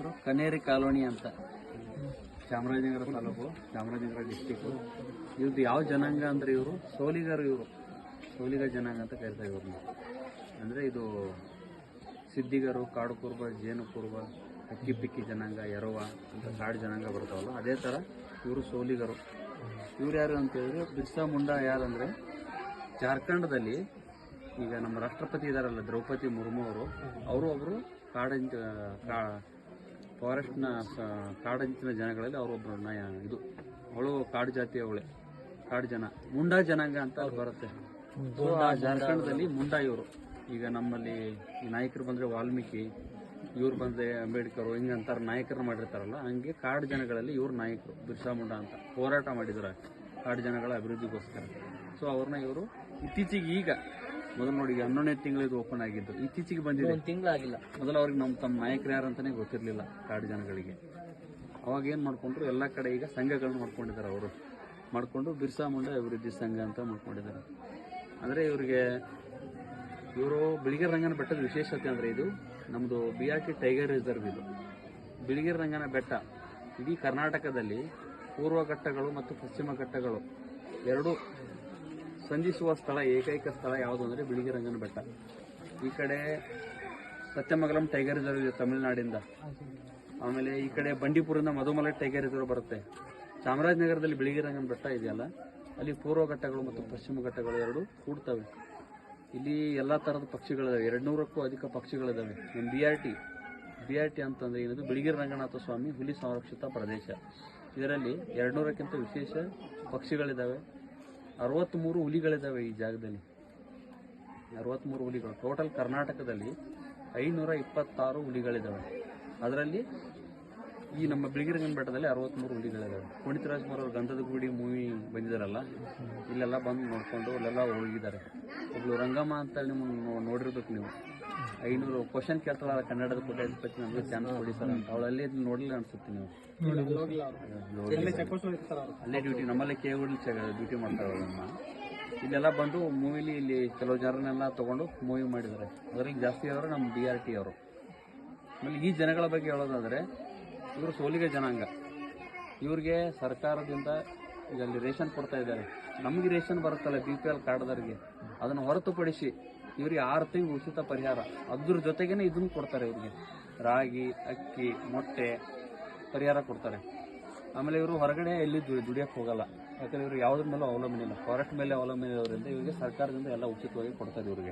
ಹೆಸರು? ಕನೇರಿ ಕಾಲೋನಿ ಅಂತ. ಚಾಮರಾಜನಗರ ತಾಲೂಕು, ಚಾಮರಾಜನಗರ ಡಿಸ್ಟಿಕ್ಕು ಇವ್ರದ್ದು ಯಾವ ಜನಾಂಗ ಅಂದ್ರೆ ಇವರು? ಸೋಲಿಗರು ಇವರು. ಸೋಲಿಗ ಜನಾಂಗ ಅಂತ ಕರಿತಾ ಇವ್ರನ್ನ ಅಂದರೆ ಇದು ಸಿದ್ದಿಗರು ಕಾಡು ಕುರುಬ ಜೇನು ಕುರುಬ ಅಕ್ಕಿ ಪಿಕ್ಕಿ ಜನಾಂಗ ಎರವ ಅಂತ ಕಾಡು ಜನಾಂಗ ಬರ್ತಾವಲ್ಲ, ಅದೇ ಥರ ಇವರು ಸೋಲಿಗರು. ಇವ್ರು ಯಾರು ಅಂತ ಹೇಳಿದ್ರೆ ಬಿರ್ಸಾ ಮುಂಡಾ ಯಾರಂದ್ರೆ ಜಾರ್ಖಂಡದಲ್ಲಿ ಈಗ ನಮ್ಮ ರಾಷ್ಟ್ರಪತಿ ಇದಾರಲ್ಲ ದ್ರೌಪದಿ ಮುರ್ಮು ಅವರು ಅವರು ಒಬ್ಬರು ಕಾಡಿನ ಫಾರೆಸ್ಟ್ನ ಕಾಡಂಚಿನ ಜನಗಳಲ್ಲಿ ಅವರೊಬ್ಬರು ನಯ ಇದು. ಅವಳು ಕಾಡು ಜಾತಿ ಅವಳೆ. ಕಾಡು ಜನ. ಮುಂಡಾ ಜನಾಂಗ ಅಂತ ಬರುತ್ತೆ. ಜಾರ್ಖಂಡದಲ್ಲಿ ಮುಂಡಾ ಇವರು. ಈಗ ನಮ್ಮಲ್ಲಿ ನಾಯಕರು ಬಂದ್ರೆ ವಾಲ್ಮೀಕಿ ಇವ್ರು ಬಂದ್ರೆ ಅಂಬೇಡ್ಕರ್ ಹಿಂಗೆ ಅಂತಾರೆ ನಾಯಕರನ್ನ ಮಾಡಿರ್ತಾರಲ್ಲ ಹಂಗೆ ಕಾಡು ಜನಗಳಲ್ಲಿ ಇವ್ರು ನಾಯಕರು ಬಿರ್ಸಾ ಮುಂಡಾ ಅಂತ. ಹೋರಾಟ ಮಾಡಿದ್ರು ಕಾಡು ಜನಗಳ ಅಭಿವೃದ್ಧಿಗೋಸ್ಕರ. ಸೊ ಅವ್ರನ್ನ ಇವರು ಇತ್ತೀಚೆಗೆ ಈಗ ಮೊದಲು ನೋಡಿ ಈಗ ಹನ್ನೊಂದನೇ ಇದು ಓಪನ್ ಆಗಿದ್ದು. ಇತ್ತೀಚೆಗೆ ಬಂದಿದೆ. ಒಂದು ತಿಂಗಳಾಗಿಲ್ಲ. ಮೊದಲು ಅವ್ರಿಗೆ ನಮ್ಮ ತಮ್ಮ ನಾಯಕರು ಯಾರು ಅಂತಾನೆ ಗೊತ್ತಿರಲಿಲ್ಲ ಕಾಡು ಜನಗಳಿಗೆ. ಅವಾಗ ಏನು ಮಾಡ್ಕೊಂಡ್ರು ಎಲ್ಲ ಕಡೆ ಈಗ ಸಂಘಗಳನ್ನ ಮಾಡ್ಕೊಂಡಿದ್ದಾರೆ ಅವರು. ಮಾಡಿಕೊಂಡು ಬಿರ್ಸಾ ಮುಂಡ ಅಭಿವೃದ್ಧಿ ಸಂಘ ಅಂತ ಮಾಡ್ಕೊಂಡಿದ್ದಾರೆ. ಅಂದರೆ ಇವರಿಗೆ ಇವರು ಬಿಳಿಗಿರಿ ರಂಗನ ಬೆಟ್ಟದ ವಿಶೇಷತೆ ಅಂದರೆ ಇದು ನಮ್ಮದು B R T tiger reserve ಇದು. ಬಿಳಿಗಿರಿ ರಂಗನ ಬೆಟ್ಟ ಇಡೀ ಕರ್ನಾಟಕದಲ್ಲಿ ಪೂರ್ವ ಘಟ್ಟಗಳು ಮತ್ತು ಪಶ್ಚಿಮ ಘಟ್ಟಗಳು ಎರಡೂ ಸಂಧಿಸುವ ಸ್ಥಳ, ಏಕೈಕ ಸ್ಥಳ ಯಾವುದು ಅಂದರೆ ಬಿಳಿಗಿರಿ ರಂಗನ ಬೆಟ್ಟ. ಈ ಕಡೆ ಸತ್ಯಮಂಗಲಂ ಟೈಗರ್ ರಿಸರ್ವ್ ಇದೆ ತಮಿಳುನಾಡಿಂದ. ಆಮೇಲೆ ಈ ಕಡೆ ಬಂಡೀಪುರದಿಂದ ಮಧುಮಲೆ ಟೈಗರ್ ರಿಸರ್ವ್ ಬರುತ್ತೆ. ಚಾಮರಾಜನಗರದಲ್ಲಿ ಬಿಳಿಗಿರಿ ರಂಗನ ಬೆಟ್ಟ ಇದೆಯಲ್ಲ, ಅಲ್ಲಿ ಪೂರ್ವ ಘಟ್ಟಗಳು ಮತ್ತು ಪಶ್ಚಿಮ ಘಟ್ಟಗಳು ಎರಡು ಕೂಡ್ತವೆ. ಇಲ್ಲಿ ಎಲ್ಲ ಥರದ ಪಕ್ಷಿಗಳಿದಾವೆ. ಎರಡು ನೂರಕ್ಕೂ ಅಧಿಕ ಪಕ್ಷಿಗಳಿದ್ದಾವೆ ನಮ್ಮ B R T B R T ಅಂತಂದರೆ ಏನದು? ಬಿಳಿಗಿರಿ ರಂಗನಾಥ ಸ್ವಾಮಿ ಹುಲಿ ಸಂರಕ್ಷಿತ ಪ್ರದೇಶ. ಇದರಲ್ಲಿ ಎರಡು ನೂರಕ್ಕಿಂತ ವಿಶೇಷ ಪಕ್ಷಿಗಳಿದಾವೆ. ಅರವತ್ತ್ಮೂರು ಹುಲಿಗಳಿದ್ದಾವೆ ಈ ಜಾಗದಲ್ಲಿ. ಅರವತ್ತ್ಮೂರು ಹುಲಿಗಳು. ಟೋಟಲ್ ಕರ್ನಾಟಕದಲ್ಲಿ ಐನೂರ ಇಪ್ಪತ್ತಾರು ಹುಲಿಗಳಿದಾವೆ. ಅದರಲ್ಲಿ ಈ ನಮ್ಮ ಬಿಳಿಗಿರಿಗನ್ ಬೆಟ್ಟದಲ್ಲಿ ಅರವತ್ತ್ಮೂರು ಹುಲಿಗಳಿದ್ದಾವೆ ಪುನೀತ್ ರಾಜ್ಕುಮಾರ್ ಅವರು ಗಂಧದ ಗುಡಿ ಮೂವಿ ಬಂದಿದಾರಲ್ಲ, ಇಲ್ಲೆಲ್ಲ ಬಂದು ನೋಡ್ಕೊಂಡು ಅಲ್ಲೆಲ್ಲ ಹೋಗಿದ್ದಾರೆ. ಒಬ್ಳು ರಂಗಮ್ಮ ಅಂತ ನಿಮ್ಮನ್ನು ನೋಡಿರ್ಬೇಕು ನೀವು. ಐನೂರು ಕ್ವಶನ್ ಕೇಳ್ತಾಳ ಕನ್ನಡದ ಪುಟಾಧಿಪತಿ ನಮಗೆ ಚಾನ್ಸ್ ಕೊಡಿ ಸರ್ ಅಂತ. ಅವಳಲ್ಲಿ ನೋಡ್ಲಿಲ್ಲ ಅನ್ಸುತ್ತೆ ನೀವು. ಅಲ್ಲೇ ಡ್ಯೂಟಿ ನಮ್ಮಲ್ಲೇ ಕೆ ಡ್ಯೂಟಿ ಮಾಡ್ತಾರೆ ಅವಳನ್ನ ಇಲ್ಲೆಲ್ಲ ಬಂದು ಮೂವಿಲಿ ಇಲ್ಲಿ ಕೆಲವು ಜನರನ್ನೆಲ್ಲ ತಗೊಂಡು ಮೂವಿ ಮಾಡಿದ್ದಾರೆ ಅದ್ರಲ್ಲಿ ಜಾಸ್ತಿ ಅವರು ನಮ್ಮ ಬಿ ಆರ್ ಟಿ ಅವರು. ಆಮೇಲೆ ಈ ಜನಗಳ ಬಗ್ಗೆ ಹೇಳೋದಾದ್ರೆ ಇವರು ಸೋಲಿಗೆ ಜನಾಂಗ. ಇವ್ರಿಗೆ ಸರ್ಕಾರದಿಂದ ಈಗ ಅಲ್ಲಿ ರೇಷನ್ ಕೊಡ್ತಾ ಇದ್ದಾರೆ. ನಮಗೆ ರೇಷನ್ ಬರುತ್ತಲ್ಲ ಬಿ ಪಿ ಎಲ್ ಕಾರ್ಡ್ದವ್ರಿಗೆ ಅದನ್ನು ಹೊರತುಪಡಿಸಿ ಇವ್ರಿಗೆ ಆರು ತಿಂಗಳು ಉಚಿತ ಪರಿಹಾರ. ಅದ್ರ ಜೊತೆಗೇನೆ ಇದನ್ನು ಕೊಡ್ತಾರೆ ಇವ್ರಿಗೆ. ರಾಗಿ, ಅಕ್ಕಿ, ಮೊಟ್ಟೆ ಪರಿಹಾರ ಕೊಡ್ತಾರೆ. ಆಮೇಲೆ ಇವರು ಹೊರಗಡೆ ಎಲ್ಲಿ ದುಡಿ ದುಡಿಯಕ್ಕೆ ಹೋಗಲ್ಲ. ಯಾಕಂದರೆ ಇವರು ಯಾವುದ್ರ ಮೇಲೂ ಅವಲಂಬನೆ ಇಲ್ಲ. ಫಾರೆಸ್ಟ್ ಮೇಲೆ ಅವಲಂಬನೆ ಇರೋದ್ರಿಂದ ಇವರಿಗೆ ಸರ್ಕಾರದಿಂದ ಎಲ್ಲ ಉಚಿತವಾಗಿ ಕೊಡ್ತಾರೆ ಇವರಿಗೆ.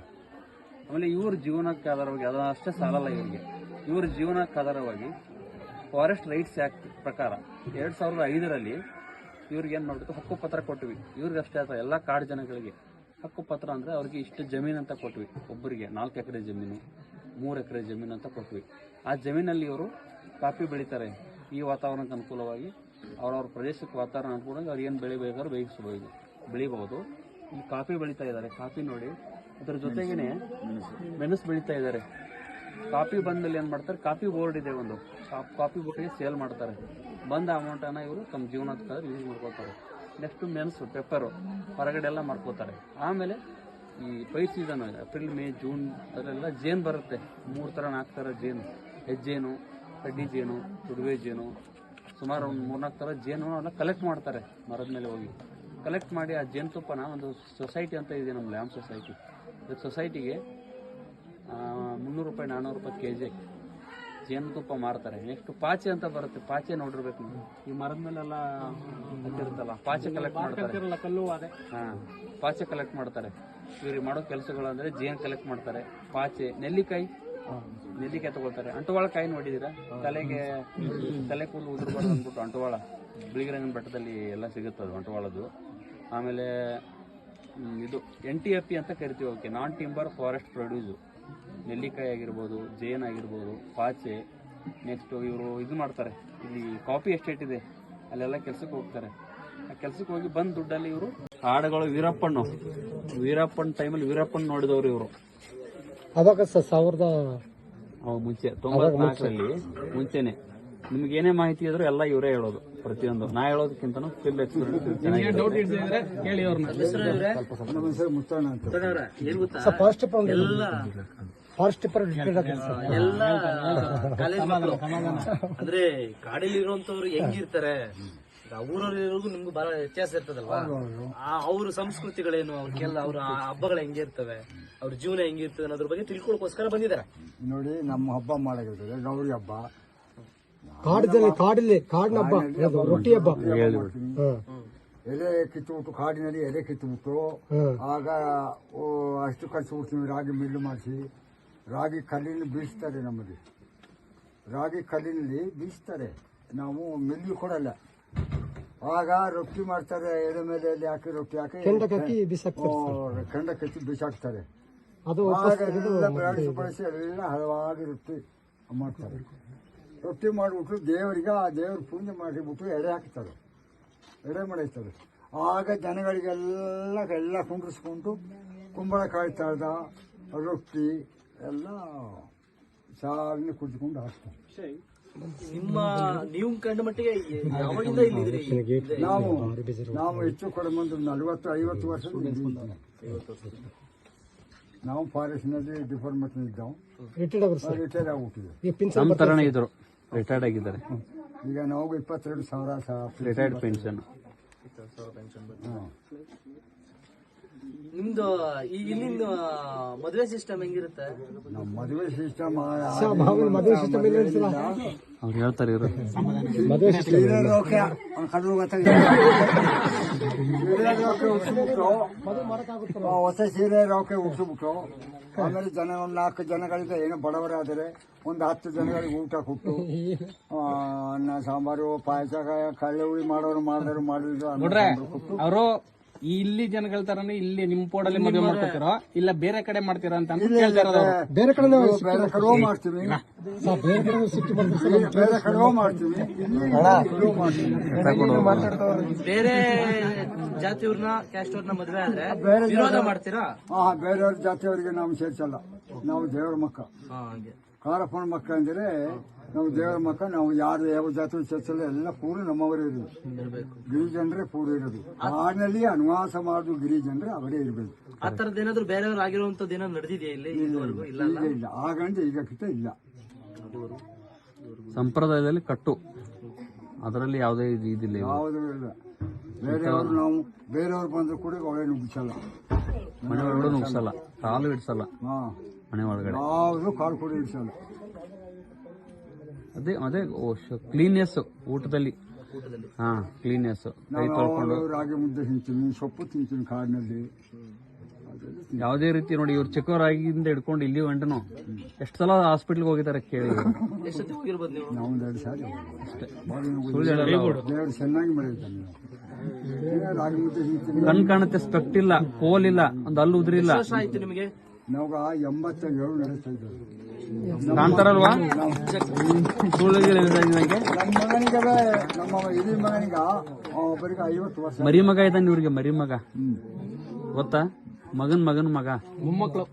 ಆಮೇಲೆ ಇವ್ರ ಜೀವನಕ್ಕೆ ಆಧಾರವಾಗಿ ಅದು ಅಷ್ಟೇ ಸಾಲಲ್ಲ ಇವರಿಗೆ. ಇವ್ರ ಜೀವನಕ್ಕೆ ಆಧಾರವಾಗಿ ಫಾರೆಸ್ಟ್ ರೈಟ್ಸ್ ಆ್ಯಕ್ಟ್ ಪ್ರಕಾರ ಎರಡು ಸಾವಿರದ ಐದರಲ್ಲಿ ಇವ್ರಿಗೆ ಏನು ಹಕ್ಕು ಪತ್ರ ಕೊಟ್ವಿ. ಇವ್ರಿಗೆ ಅಷ್ಟೇ ಆಯ್ತು. ಎಲ್ಲ ಕಾಡು ಜನಗಳಿಗೆ. ಹಕ್ಕುಪತ್ರ ಅಂದರೆ ಅವ್ರಿಗೆ ಇಷ್ಟು ಜಮೀನು ಅಂತ ಕೊಟ್ವಿ. ಒಬ್ಬರಿಗೆ ನಾಲ್ಕು ಎಕರೆ ಜಮೀನು, ಮೂರು ಎಕರೆ ಜಮೀನು ಅಂತ ಕೊಟ್ವಿ. ಆ ಜಮೀನಲ್ಲಿ ಇವರು ಕಾಫಿ ಬೆಳೀತಾರೆ. ಈ ವಾತಾವರಣಕ್ಕೆ ಅನುಕೂಲವಾಗಿ ಅವ್ರವ್ರ ಪ್ರದೇಶಕ್ಕೆ ವಾತಾವರಣ ಅನುಕೂಲವಾಗಿ ಅವ್ರು ಏನು ಬೆಳೆ ಬೇಕಾದ್ರೂ ಬೇಯಿಸ್ಬೋದು, ಬೆಳಿಬಹುದು. ಈ ಕಾಫಿ ಬೆಳೀತಾ ಇದ್ದಾರೆ. ಕಾಫಿ ನೋಡಿ, ಅದ್ರ ಜೊತೆಗೇ ಮೆಣಸು ಬೆಳೀತಾ ಇದ್ದಾರೆ. ಕಾಫಿ ಬಂದಲ್ಲಿ ಏನು ಮಾಡ್ತಾರೆ, ಕಾಫಿ ಬೋರ್ಡ್ ಇದೆ ಒಂದು. ಕಾಫಿ ಬೋರ್ಡ್ಗೆ ಸೇಲ್ ಮಾಡ್ತಾರೆ. ಬಂದ ಅಮೌಂಟನ್ನು ಇವರು ತಮ್ಮ ಜೀವನಕ್ಕಾದ್ರೆ ಯೂಸ್ ಮಾಡ್ಕೋತಾರೆ ನೆಕ್ಸ್ಟ್ ಮೆಣಸು ಪೆಪ್ಪರು ಹೊರಗಡೆ ಎಲ್ಲ ಮಾಡ್ಕೋತಾರೆ. ಆಮೇಲೆ ಈ ಪೈ ಸೀಸನ್ ಏಪ್ರಿಲ್ ಮೇ ಜೂನ್ ಅದರಲ್ಲೆಲ್ಲ ಜೇನು ಬರುತ್ತೆ. ಮೂರು ಥರ ನಾಲ್ಕು ಥರ ಜೇನು. ಹೆಜ್ಜೇನು ಕಡ್ಡಿ ಜೇನು, ತುಡುವೆ ಜೇನು. ಸುಮಾರು ಒಂದು ಮೂರ್ನಾಲ್ಕು ಥರ ಜೇನು ಎಲ್ಲ ಕಲೆಕ್ಟ್ ಮಾಡ್ತಾರೆ, ಮರದ ಮೇಲೆ ಹೋಗಿ. ಕಲೆಕ್ಟ್ ಮಾಡಿ ಆ ಜೇನುತುಪ್ಪನ ಒಂದು ಸೊಸೈಟಿ ಅಂತ ಇದೆ ನಮ್ಮ ಲ್ಯಾಮ್ ಸೊಸೈಟಿ ಸೊಸೈಟಿಗೆ ಮುನ್ನೂರು ರೂಪಾಯಿ ನಾನ್ನೂರು ರೂಪಾಯಿ ಕೆ ಜಿ ಜೇನುತುಪ್ಪ ಮಾರ್ತಾರೆ. ನೆಕ್ಸ್ಟ್ ಪಾಚೆ ಅಂತ ಬರುತ್ತೆ. ಪಾಚೆ ನೋಡಿರ್ಬೇಕು ನೀವು. ಈ ಮರದ ಮೇಲೆಲ್ಲ ಹತ್ತಿರುತ್ತಲ್ಲ ಪಾಚೆ ಕಲೆಕ್ಟ್ ಮಾಡ್ತಾರೆ. ಕಲ್ಲು ಅದೇ. ಹಾ ಪಾಚೆ ಕಲೆಕ್ಟ್ ಮಾಡ್ತಾರೆ. ಇವ್ರಿಗೆ ಮಾಡೋ ಕೆಲಸಗಳು ಅಂದ್ರೆ ಜೇನ್ ಕಲೆಕ್ಟ್ ಮಾಡ್ತಾರೆ. ಪಾಚೆ ನೆಲ್ಲಿಕಾಯಿ. ನೆಲ್ಲಿಕಾಯಿ ತಗೊಳ್ತಾರೆ. ಅಂಟುವಾಳ ಕಾಯಿ ನೋಡಿದಿರ ತಲೆಗೆ ತಲೆ ಕೂದಲು ಉದುರ್ಬಾರ್ದು ಅಂದ್ಬಿಟ್ಟು ಅಂಟುವಾಳ. ಬಿಳಿಗಿರಂಗನ ಬೆಟ್ಟದಲ್ಲಿ ಎಲ್ಲ ಸಿಗುತ್ತೆ ಅದು ಅಂಟುವಾಳದು ಆಮೇಲೆ ಇದು ಎನ್ ಟಿ ಎಫ್ ಪಿ ಅಂತ ಕರಿತೀವಿ okay non timber forest produce. ನೆಲ್ಲಿಕಾಯಿ ಆಗಿರ್ಬೋದು ಜೇನು ಆಗಿರ್ಬೋದು ಪಾಚೆ. ನೆಕ್ಸ್ಟ್ ಇವರು ಇದು ಮಾಡ್ತಾರೆ. ಇಲ್ಲಿ ಕಾಫಿ ಎಸ್ಟೇಟ್ ಇದೆ. ಅಲ್ಲೆಲ್ಲ ಕೆಲ್ಸಕ್ಕೆ ಹೋಗ್ತಾರೆ. ಆ ಕೆಲ್ಸಕ್ಕೆ ಹೋಗಿ ಬಂದ ದುಡ್ಡಲ್ಲಿ ಇವರು ಹಾಡುಗಳು ವೀರಪ್ಪಣ್ಣು. ವೀರಪ್ಪನ್ ಟೈಮಲ್ಲಿ ವೀರಪ್ಪನ್ ನೋಡಿದವರು ಇವರು. ಅವಾಗ ಸರ್ ಸಾವಿರದ ಮುಂಚೆ. ತೊಂಬತ್ನಾಲ್ಕರಲ್ಲಿ ಮುಂಚೆನೆ. ನಿಮ್ಗೆ ಏನೇ ಮಾಹಿತಿ ಇದ್ರು ಎಲ್ಲ ಇವರೇ ಹೇಳೋದು. ಪ್ರತಿಯೊಂದು. ನಾ ಹೇಳೋದಕ್ಕಿಂತ ಫಿಲ್ ಎಕ್ಸ್ಪೀರಿಯನ್ಸ್ ಎಲ್ಲ ಫಾರೆಸ್ಟ್ ಎಲ್ಲ ಕಾಲೇಜ್ ಮಕ್ಕಳು ಅಂದ್ರೆ ಕಾಡಲ್ಲಿ ಇರುವಂತವ್ರು ಹೆಂಗಿರ್ತಾರೆ ಊರವ್ರಿಗೂ ನಿಮ್ಗೂ ಬಹಳ ವ್ಯತ್ಯಾಸ ಇರ್ತದಲ್ವಾ? ಆ ಅವ್ರ ಸಂಸ್ಕೃತಿಗಳೇನು ಅವ್ರಿಗೆಲ್ಲ ಅವ್ರ ಆ ಹಬ್ಬಗಳು ಹೆಂಗಿರ್ತವೆ? ಅವ್ರ ಜೀವನ ಹೆಂಗಿರ್ತದೆ ಅನ್ನೋದ್ರ ಬಗ್ಗೆ ತಿಳ್ಕೊಳಕೋಸ್ಕರ ಬಂದಿದ್ದಾರೆ. ನೋಡಿ ನಮ್ಮ ಹಬ್ಬ ಮಾಡಾಗಿರ್ತದೆ ಗೌರಿ ಹಬ್ಬ. ಕಾಡದಲ್ಲಿ ಕಾಡಲ್ಲಿ ಕಾಡಿನ ಹಬ್ಬ ಅದು ರೊಟ್ಟಿ ಹಬ್ಬ. ಎಲೆ ಕಿತ್ತು ಎಲೆ ಕಿತ್ತುಬಿಟ್ಟು ಕಾಡಿನಲ್ಲಿ ಎಲೆ ಕಿತ್ತುಬಿಟ್ಟು. ಆಗ ಓ, ಅಷ್ಟು ಖರ್ಚು ಬಿಡ್ತೀವಿ ರಾಗಿ ಮಿಲ್ಲು ಮಾಡಿಸಿ. ರಾಗಿ ಕಲ್ಲಿನ ಬೀಸ್ತಾರೆ ನಮ್ಮಲ್ಲಿ. ರಾಗಿ ಕಲ್ಲಿನಲ್ಲಿ ಬೀಸ್ತಾರೆ ನಾವು ಮಿಲ್ಲು ಕೊಡಲ್ಲ. ಆಗ ರೊಟ್ಟಿ ಮಾಡ್ತಾರೆ ಎಲೆ ಮೇಲೆ ಎಲೆ ಹಾಕಿ ರೊಟ್ಟಿ ಹಾಕಿ. ಕೆಂಡಕ್ಕೆ ಹಾಕಿ ಬಿಸಾಕ್ತಾರೆ ಓ, ಹಚ್ಚಿ ಬಿಸಾಕ್ತಾರೆ. ಅದು ಆಗ ಎಲ್ಲ ಬೆಳೆಸಿ ಬಳಸಿ ಎಲ್ಲ ಹಲವಾಗಿ ರೊಟ್ಟಿ ಮಾಡ್ತಾರೆ. ರೊಟ್ಟಿ ಮಾಡಿಬಿಟ್ಟು ದೇವರಿಗೆ ಆ ದೇವ್ರ ಪೂಜೆ ಮಾಡಿಬಿಟ್ಟು ಎಡೆ ಹಾಕ್ತಾರೆ. ಎಡೆ ಮಾಡೈತಾರೆ ಆಗ ಜನಗಳಿಗೆಲ್ಲ ಎಲ್ಲ ಕುಂಡ್ರಿಸ್ಕೊಂಡು ಕುಂಬಳಕಾಯಿ ತಳದ ರೊಟ್ಟಿ ಎಲ್ಲ ಸಾವಿನ ಕುಡಿದುಕೊಂಡು ಹಾಕ್ತಾರೆ. ನಿಮ್ಮ ನೀವು ಕಂಡ ಮಟ್ಟಿಗೆ ನಾವು ನಾವು ಹೆಚ್ಚು ಕಡಿಮೆ ಒಂದು ನಲವತ್ತು ಐವತ್ತು ವರ್ಷ ನಾವು ಫಾರೆಸ್ಟ್ನಲ್ಲಿ ಡಿಪಾರ್ಟ್ಮೆಂಟ್ ಇದ್ದಾವೆ. ರಿಟೈರ್ಡ್ ಅವರು ಸರ್? ರಿಟೈರ್ ಆಗ್ಬಿಟ್ಟಿದೆ ಈಗ ಪಿನ್ಸಲ್ ಇದ್ರು ರಿಟೈರ್ಡ್ ಆಗಿದ್ದಾರೆ. ಈಗ ನಾವು ಇಪ್ಪತ್ತೆರಡು ಸಾವಿರ ರಿಟೈರ್ಡ್ ಪೆನ್ಷನ್ ನಿಮ್ದು ಈ ಇಲ್ಲಿಂದ ಮದುವೆ ಸಿಸ್ಟಮ್ ಹೆಂಗಿರುತ್ತೆ? ನಮ್ಮ ಮದುವೆ ಸಿಸ್ಟಮ್ ಮದುವೆ ಸಿಸ್ಟಮ್ ಅವ್ರು ಹೇಳ್ತಾರೆ ಇವರು. ಹೊಸ ಸೀರೆ ರೋಕೆ ಉಗಿಸ್ಬಿಟ್ಟು ಆಮೇಲೆ ಜನ ಒಂದು ನಾಲ್ಕು ಜನಗಳಿಂದ ಏನೋ ಬಡವರಾದರೆ ಒಂದು ಹತ್ತು ಜನಗಳಿಗೆ ಊಟ ಕೊಟ್ಟು ಸಾಂಬಾರು ಪಾಯಸ ಕಳ್ಳೆ ಹುಳಿ ಮಾಡೋರು ಮಾಡಿದ್ರು ಮಾಡಿದ್ರು ಕೊಟ್ಟು. ಅವರು ಇಲ್ಲಿ ಜನಗಳ ತರನೇ ಇಲ್ಲಿ ನಿಮ್ ಪೋಡಲ್ಲಿ ಮದುವೆ ಮಾಡ್ಕೊತೀರೋ ಇಲ್ಲ ಬೇರೆ ಕಡೆ ಮಾಡ್ತೀರಾ ಅಂತ ಅಂದ್ಬಿಟ್ಟು ಕೇಳ್ತಾ ಇರೋದು ಅವ್ರು. ಬೇರೆ ಕಡೆ ನಾವು ಬೇರೆ ಮಾಡ್ತೀವಿ. ಸರ್ ಬೇರೆ ಕಡೆ ಸಿಟ್ಟು ಮಾಡ್ತಾರೆ ಸರ್. ಇಲ್ಲಿ ಬೇರೆ ಕಡೆಯೂ ಮಾಡ್ತೀವಿ. ಇಲ್ಲಿ ಕಡೆಯೂ ಮಾಡ್ತೀವಿ. ಬೇರೆ ಜಾತಿಯವ್ರನ್ನ ಕ್ಯಾಸ್ಟ್ ಅವ್ರನ್ನ ಮದುವೆ ಆದ್ರೆ ಬೇರೆ ವಿರೋಧ ಮಾಡ್ತೀರಾ? ಹಾ ಬೇರೆಯವ್ರ ಜಾತಿಯವರಿಗೆ ನಾವು ಸೇರ್ಸಲ್ಲ. ನಾವು ದೇವರ ಮಕ್ಕ. ಹಾ ಹಂಗೆ. ಕಾರಪ್ಪನ ಮಕ್ಕ ಅಂದರೆ ನಾವು ದೇವರ ಮಕ್ಕ ನಾವು ಯಾರು ಯಾವ ಜಾತಿ ಸೇರ್ಸಲ್ಲ ಎಲ್ಲ ಪೂರ ನಮ್ಮವರೇ ಇರೋದು. ಗಿರಿಜನರೇ ಪೂರ ಇರೋದು. ಕಾಡಿನಲ್ಲಿ ಅನುವಾಸ ಮಾಡುದು ಗಿರಿಜನರೇ ಅವರೇ ಇರಬೇಕು. ಆ ತರದ್ ಏನಾದ್ರು ಬೇರೆಯವ್ರು ಆಗಿರುವಂತದ್ದು ನಡೆದಿದೆಯಾ ಇಲ್ಲಿ ಇಲ್ಲ ಈಗ ಇಲ್ಲ ಈಗ ಇಲ್ಲ. ಸಂಪ್ರದಾಯದಲ್ಲಿ ಕಟ್ಟು. ಅದರಲ್ಲಿ ಯಾವುದೇ ಇದು ಇದಿಲ್ಲ. ಯಾವುದೂ ಇಲ್ಲ. ಬೇರೆಯವರು ನಾವು ಬೇರೆಯವ್ರು ಬಂದ್ರು ಕೂಡ ಒಳ್ಳೆ ನುಗ್ಗಿಸಲ್ಲ. ಮನೆ ಒಳಗಡೆ ನುಗ್ಸಲ್ಲ ಕಾಲು ಇಡ್ಸಲ್ಲ ಹಾ. ಮನೆ ಒಳಗಡೆ. ಯಾವುದು ಕಾಲು ಕೂಡ ಇಡಿಸಲ್ಲ ಅದೇ ಅದೇ ಕ್ಲೀನ್ನೆಸ್ ಊಟದಲ್ಲಿ. ಹಾ ಕ್ಲೀನ್ನೆಸ್ ಕೈ ತೊಳ್ಕೊಂಡು. ನಾವು ರಾಗಿ ಮುದ್ದೆ ತಿಂತೀನಿ ಸೊಪ್ಪು ತಿಂತೀನಿ ಕಾಡಿನಲ್ಲಿ. ಯಾವುದೇ ರೀತಿ ನೋಡಿ ಇವ್ರು ಚಿಕ್ಕವರಾಗಿಂದ ಹಿಡ್ಕೊಂಡು ಇಲ್ಲಿ ಗಂಟನು ಎಷ್ಟು ಸಲ ಹಾಸ್ಪಿಟ್ಲ್ಗೆ ಹೋಗಿದ್ದಾರೆ ಕೇಳಿ. ನೀವು? ಸಾರಿ ದೇವರು ಚೆನ್ನಾಗಿ ಮಾಡಿದ್ದಾನೆ ರಾಗಿ ಮುದ್ದೆ ಕಣ್ ಕಾಣುತ್ತೆ ಸ್ಪೆಕ್ಟ್ ಇಲ್ಲ ಕೋಲ್ ಇಲ್ಲ ಒಂದು ಅಲ್ಲಿ ಉದ್ರಿಲ್ಲ. ವರ್ಷ ಆಯ್ತು ಎಂಬತ್ತ ಏಳು ಎಂಬತ್ತೇಳು ನಡೆಸ್ತಾ ಇದ್ದೇವೆ ನಂತರಲ್ವಾ ನಮ್ಮ ಮಗನಿಗೆ ನಮ್ಮ ಹಿರಿಯ ಮಗನಿಗ ಒಬ್ಬರಿಗೆ ಐವತ್ತು ವರ್ಷ. ಮರಿ ಮಗ ಇದ್ದಾನೆ ಇವ್ರಿಗೆ ಮರಿ ಮಗ. ಗೊತ್ತಾ? ಮಗನ್ ಮಗನ್ ಮಗ. ಮೊಮ್ಮಕ್ಕಳು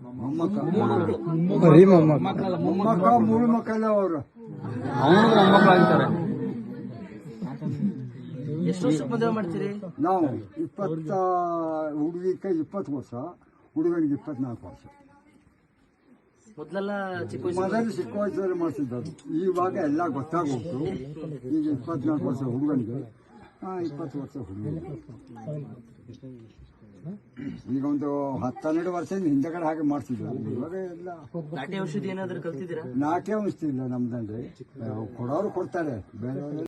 ಮೂರು ಮಕ್ಕಳ ಅವರು. ಅವನು ಮೊಮ್ಮಕ್ಕಳಾಗಿದ್ದಾರೆ ಎಷ್ಟು ವರ್ಷಕ್ಕೆ ಮದುವೆ ಮಾಡ್ತೀರಿ? ನಾವು ಇಪ್ಪತ್ತ ಹುಡುಗಿಗೆ ಇಪ್ಪತ್ತು ವರ್ಷ ಹುಡುಗನಿಗೆ ಇಪ್ಪತ್ನಾಲ್ಕು ವರ್ಷ. ಮೊದ್ಲೆಲ್ಲ ಮೊದಲು ಚಿಕ್ಕ ವಯಸ್ಸಲ್ಲಿ ಮಾಡ್ತಿದ್ದದ್ದು. ಇವಾಗ ಎಲ್ಲ ಗೊತ್ತಾಗೋಗ್ತು. ಈಗ ಇಪ್ಪತ್ನಾಲ್ಕು ವರ್ಷ ಹುಡುಗನಿಗೆ. ಇಪ್ಪತ್ತು ವರ್ಷ ಹುಡುಗನಿಗೆ. ಈಗ ಒಂದು ಹತ್ತೆರಡು ವರ್ಷದಿಂದ ಹಿಂದೆಗಡೆ ಹಾಗೆ ಮಾಡ್ತಿದ್ರು. ಇವಾಗ ಎಲ್ಲ ನಾಟಿ ಔಷಧಿ ಏನಾದ್ರು ಕಲ್ತಿದ್ದೀರಾ? ನಾಟ್ಯ ಇಲ್ಲ ನಮ್ದಂದ್ರೆ ಕೊಡೋರು ಕೊಡ್ತಾರೆ. ಬೇರೆಯವರು